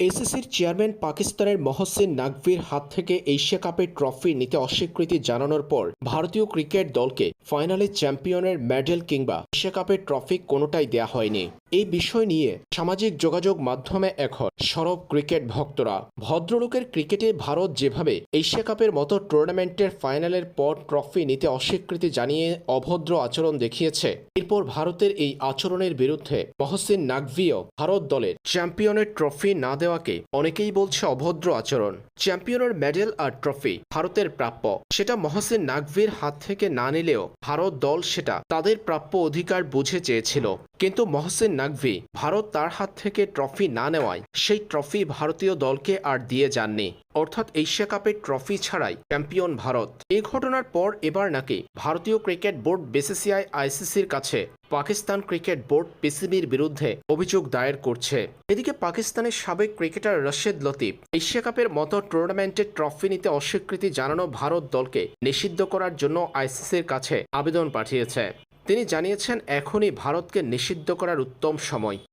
এসিসির chairman পাকিস্তানের মহসিন নাকভির হাত থেকে এশিয়া কাপের ট্রফি নিতে অস্বীকৃতি জানানোর পর ভারতীয় ক্রিকেট দলকে ফাইনালে চ্যাম্পিয়নের মেডেল কিংবা এশিয়া কাপের ট্রফি কোনোটাই দেয়া হয়নি। এই বিষয় নিয়ে সামাজিক যোগাযোগ মাধ্যমে এখন সরব ক্রিকেট ভক্তরা। ভদ্রলোকের ক্রিকেটে ভারত যেভাবে এশিয়া কাপের মতো টুর্নামেন্টের ফাইনালের পর ট্রফি নিতে অস্বীকৃতি জানিয়ে অভদ্র আচরণ দেখিয়েছে, এরপর ভারতের এই আচরণের বিরুদ্ধে মহসিন নাকভিও ভারত দলের চ্যাম্পিয়নের ট্রফি না দেওয়াকে অনেকেই বলছে অভদ্র আচরণ। চ্যাম্পিয়নের মেডেল আর ট্রফি ভারতের প্রাপ্য। সেটা মহসিন নাকভির হাত থেকে না নিলেও ভারত দল সেটা তাদের প্রাপ্য অধিকার বুঝে চেয়েছিল। কিন্তু মহসিন নাকভি ভারত তার হাত থেকে ট্রফি না নেওয়ায় সেই ট্রফি ভারতীয় দলকে আর দিয়ে যাননি। অর্থাৎ এশিয়া কাপের ট্রফি ছাড়াই চ্যাম্পিয়ন ভারত। এই ঘটনার পর এবার নাকি ভারতীয় ক্রিকেট বোর্ড বিসিসিআই, আইসিসির কাছে পাকিস্তান ক্রিকেট বোর্ড পিসিবির বিরুদ্ধে অভিযোগ দায়ের করছে। এদিকে পাকিস্তানের সাবেক ক্রিকেটার রশেদ লতিফ, এশিয়া কাপের মতো টুর্নামেন্টের ট্রফি নিতে অস্বীকৃতি জানানো ভারত দলকে নিষিদ্ধ করার জন্য আইসিসির কাছে আবেদন পাঠিয়েছে। তিনি জানিয়েছেন এখনই ভারতকে নিষিদ্ধ করার উত্তম সময়।